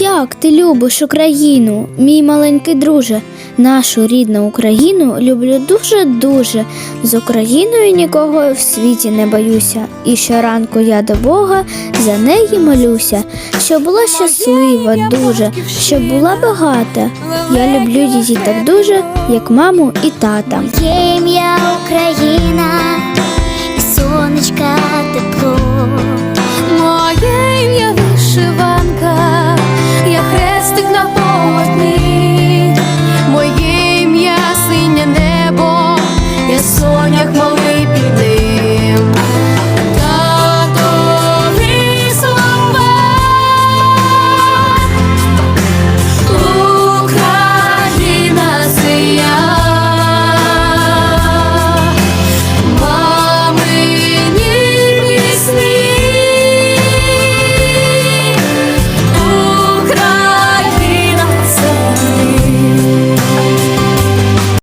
Як ти любиш Україну, мій маленький друже, нашу рідну Україну люблю дуже-дуже. З Україною нікого в світі не боюся. І щоранку я до Бога за неї молюся, щоб була щаслива дуже, щоб була багата. Я люблю її так дуже, як маму і тата. Ім'я Україна. соняк мов